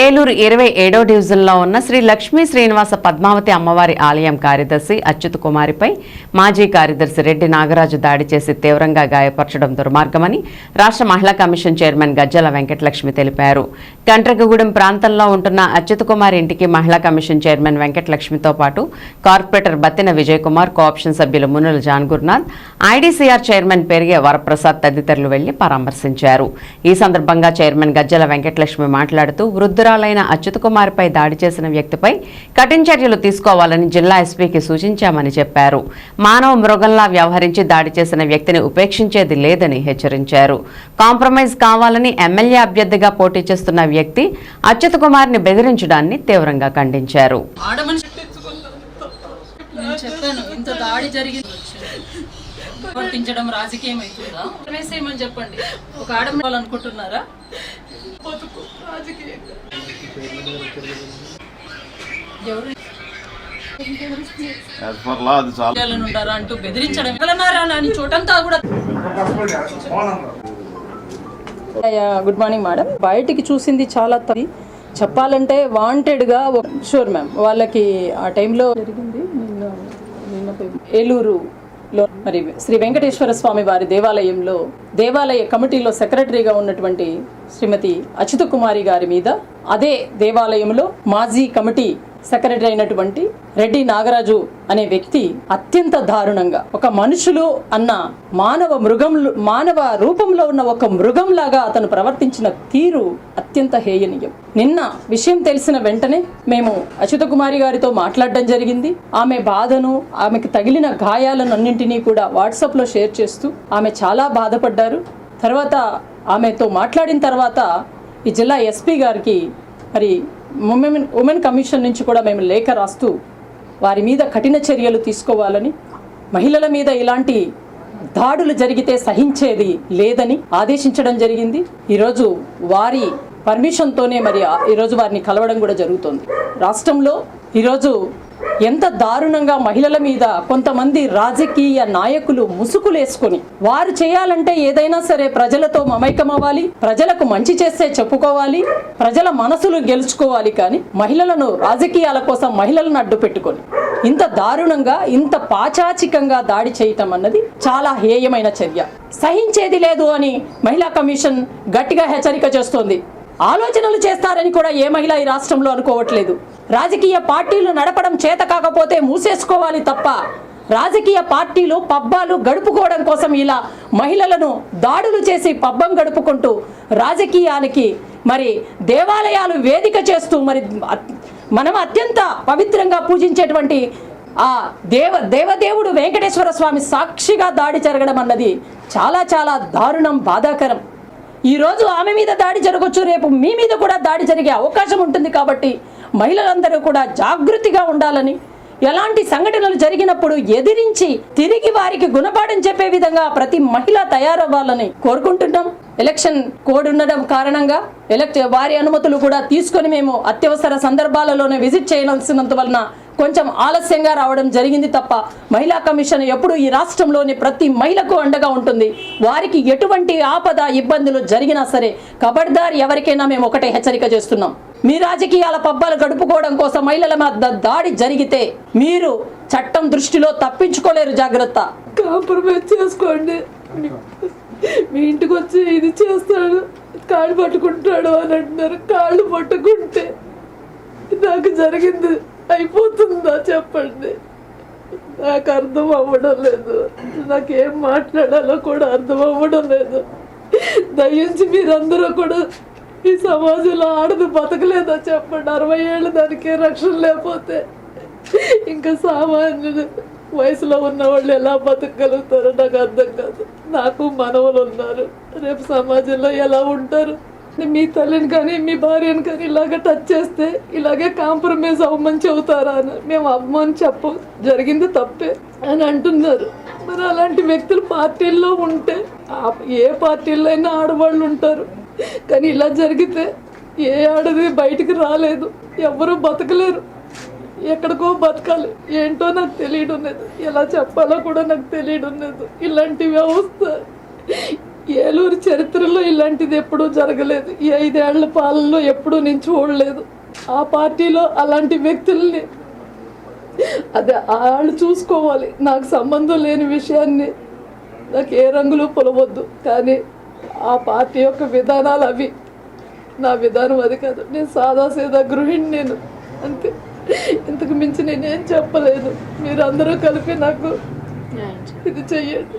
ఏలూరు ఇరవై ఏడో డివిజన్లో ఉన్న శ్రీ లక్ష్మీ శ్రీనివాస పద్మావతి అమ్మవారి ఆలయం కార్యదర్శి అచ్యుత్ కుమారిపై మాజీ కార్యదర్శి రెడ్డి నాగరాజు దాడి చేసి తీవ్రంగా గాయపరచడం దుర్మార్గమని రాష్ట్ర మహిళా కమిషన్ చైర్మన్ గజ్జల వెంకటలక్ష్మి తెలిపారు. కంట్రగగూడెం ప్రాంతంలో ఉంటున్న అచ్యుత్ కుమార్ ఇంటికి మహిళా కమిషన్ చైర్మన్ వెంకటలక్ష్మితో పాటు కార్పొరేటర్ బత్తిన విజయ్ కుమార్ కోఆప్షన్ సభ్యులు మునుల జాన్ గురునాథ్ ఐడీసీఆర్ చైర్మన్ పెరిగే వరప్రసాద్ తదితరులు వెళ్ళి పరామర్శించారు. ఈ సందర్భంగా చైర్మన్ గజ్జల వెంకటలక్ష్మి మాట్లాడుతూ వృద్ధురాలైన అచ్యుత్ కుమార్పై దాడి చేసిన వ్యక్తిపై కఠిన చర్యలు తీసుకోవాలని జిల్లా ఎస్పీకి సూచించామని చెప్పారు. మానవ మృగంలా వ్యవహరించి దాడి చేసిన వ్యక్తిని ఉపేక్షించేది లేదని హెచ్చరించారు. కాంప్రమైజ్ కావాలని ఎమ్మెల్యే అభ్యర్థిగా పోటీ చేస్తున్న వ్యక్తి అచ్యుత్ కుమార్ని బెదిరించడాన్ని తీవ్రంగా ఖండించారు. ఆడమనిషి నేను చెప్పాను ఇంత దాడి జరిగింది. ప్రవర్తించడం రాజకీయం అవుతుందా వేసేయమని చెప్పండి? ఒక ఆడమని అనుకుంటున్నారా రాజకీయంగా. ఉండారా అంటూ బెదిరించడం అని చోటంతా కూడా గుడ్ మార్నింగ్ మేడం. బయటికి చూసింది చాలా తది చెప్పాలంటే వాంటెడ్గా షూర్ మ్యామ్ వాళ్ళకి ఆ టైంలో జరిగింది. నిన్న నిన్న లో మరి శ్రీ వెంకటేశ్వర స్వామి వారి దేవాలయంలో దేవాలయ కమిటీలో సెక్రటరీగా ఉన్నటువంటి శ్రీమతి అచ్యుత కుమారి గారి మీద అదే దేవాలయంలో మాజీ కమిటీ సెక్రటరీ అయినటువంటి రెడ్డి నాగరాజు అనే వ్యక్తి అత్యంత దారుణంగా ఒక మనుషులు అన్న మానవ మృగం మానవ రూపంలో ఉన్న ఒక మృగంలాగా అతను ప్రవర్తించిన తీరు అత్యంత హేయనీయం. నిన్న విషయం తెలిసిన వెంటనే మేము అచ్యుత కుమారి గారితో మాట్లాడడం జరిగింది. ఆమె బాధను ఆమెకు తగిలిన గాయాలను అన్నింటినీ కూడా వాట్సాప్లో షేర్ చేస్తూ ఆమె చాలా బాధపడ్డారు. తర్వాత ఆమెతో మాట్లాడిన తర్వాత ఈ జిల్లా ఎస్పీ గారికి మరి ఉమెన్ ఉమెన్ కమిషన్ నుంచి కూడా మేము లేఖ రాస్తూ వారి మీద కఠిన చర్యలు తీసుకోవాలని మహిళల మీద ఇలాంటి దాడులు జరిగితే సహించేది లేదని ఆదేశించడం జరిగింది. ఈరోజు వారి పర్మిషన్తోనే మరి ఈరోజు వారిని కలవడం కూడా జరుగుతుంది. రాష్ట్రంలో ఈరోజు ఎంత దారుణంగా మహిళల మీద కొంతమంది రాజకీయ నాయకులు ముసుగులేసుకొని వారు చేయాలంటే ఏదైనా సరే ప్రజలతో మమైకమవ్వాలి ప్రజలకు మంచి చేస్తే చెప్పుకోవాలి ప్రజల మనసులు గెలుచుకోవాలి కానీ మహిళలను రాజకీయాల కోసం మహిళలను అడ్డు పెట్టుకొని ఇంత దారుణంగా ఇంత పాచాచికంగా దాడి చేయటం అన్నది చాలా హేయమైన చర్య. సహించేది లేదు అని మహిళా కమిషన్ గట్టిగా హెచ్చరిక చేస్తోంది. ఆలోచనలు చేస్తారని కూడా ఏ మహిళ ఈ రాష్ట్రంలో అనుకోవట్లేదు. రాజకీయ పార్టీలు నడపడం చేత కాకపోతే మూసేసుకోవాలి తప్ప రాజకీయ పార్టీలు పబ్బాలు గడుపుకోవడం కోసం ఇలా మహిళలను దాడులు చేసి పబ్బం గడుపుకుంటూ రాజకీయానికి మరి దేవాలయాలు వేదిక చేస్తూ మరి మనం అత్యంత పవిత్రంగా పూజించేటువంటి ఆ దేవ దేవదేవుడు వెంకటేశ్వర స్వామి సాక్షిగా దాడి జరగడం అన్నది చాలా చాలా దారుణం బాధాకరం. ఈ రోజు ఆమె మీద దాడి జరగవచ్చు రేపు మీ మీద కూడా దాడి జరిగే అవకాశం ఉంటుంది కాబట్టి మహిళలందరూ కూడా జాగృతిగా ఉండాలని ఎలాంటి సంఘటనలు జరిగినప్పుడు ఎదిరించి తిరిగి వారికి గుణపాఠం చెప్పే విధంగా ప్రతి మహిళ తయారవ్వాలని కోరుకుంటున్నాం. ఎలక్షన్ కోడ్ ఉండడం కారణంగా ఎలక్ట్ వారి అనుమతులు కూడా తీసుకొని మేము అత్యవసర సందర్భాలలోనే విజిట్ చేయవలసినంత వలన కొంచెం ఆలస్యంగా రావడం జరిగింది తప్ప మహిళా కమిషన్ ఎప్పుడు ఈ రాష్ట్రంలోని ప్రతి మహిళకు అండగా ఉంటుంది. వారికి ఎటువంటి ఆపద ఇబ్బందులు జరిగినా సరే కబడ్దార్ ఎవరికైనా మేము ఒకటే హెచ్చరిక చేస్తున్నాం. మీ రాజకీయాల పబ్బాలు గడుపుకోవడం కోసం మహిళల మధ్య దాడి జరిగితే మీరు చట్టం దృష్టిలో తప్పించుకోలేరు జాగ్రత్త. కాంప్రమైజ్ చేసుకోండి. మీ ఇంటికి వచ్చి ఇది చేస్తాడు కాళ్ళు పట్టుకుంటాడు అని అంటున్నారు. కాళ్ళు పట్టుకుంటే నాకు జరిగింది. అయిపోతుంది. చెప్పండి? నాకు అర్థం అవ్వడం లేదు. నాకేం మాట్లాడాలో కూడా అర్థం అవ్వడం లేదు. దయించి మీరందరూ కూడా ఈ సమాజంలో ఆడదు బతకలేదా చెప్పండి? అరవై ఏళ్ళు దానికే రక్షణ లేకపోతే ఇంకా సామాన్యుడు వయసులో ఉన్న వాళ్ళు ఎలా బతకగలుగుతారో నాకు అర్థం కాదు. నాకు మనవలు ఉన్నారు. రేపు సమాజంలో ఎలా ఉంటారు? మీ తల్లిని కానీ మీ భార్యను కానీ ఇలాగ టచ్ చేస్తే ఇలాగే కాంప్రమైజ్ అవ్వమని చెబుతారా అని. మేము అవ్వమని చెప్ప. జరిగింది తప్పే అని అంటున్నారు. మరి అలాంటి వ్యక్తులు పార్టీల్లో ఉంటే ఏ పార్టీల్లో అయినా ఆడవాళ్ళు ఉంటారు. కానీ ఇలా జరిగితే ఏ ఆడది బయటికి రాలేదు. ఎవరు బతకలేరు. ఎక్కడికో బతకాలి. ఏంటో నాకు తెలియడం లేదు. ఎలా చెప్పాలో కూడా నాకు తెలియడం లేదు. ఇలాంటి వ్యవస్థ ఏలూరు చరిత్రలో ఇలాంటిది ఎప్పుడూ జరగలేదు. ఈ ఐదేళ్ళ పాలనలో ఎప్పుడూ నేను చూడలేదు. ఆ పార్టీలో అలాంటి వ్యక్తుల్ని అదే వాళ్ళు చూసుకోవాలి. నాకు సంబంధం లేని విషయాన్ని. నాకు ఏ రంగులు పొలవద్దు. కానీ ఆ పార్టీ యొక్క విధానాలు అవి. నా విధానం అది కాదు. నేను సాదాసీదా గృహిణి నేను. అంతే. ఇంతకు మించి నేనేం చెప్పలేదు. మీరు అందరూ కలిపి నాకు ఇది చెయ్యండి.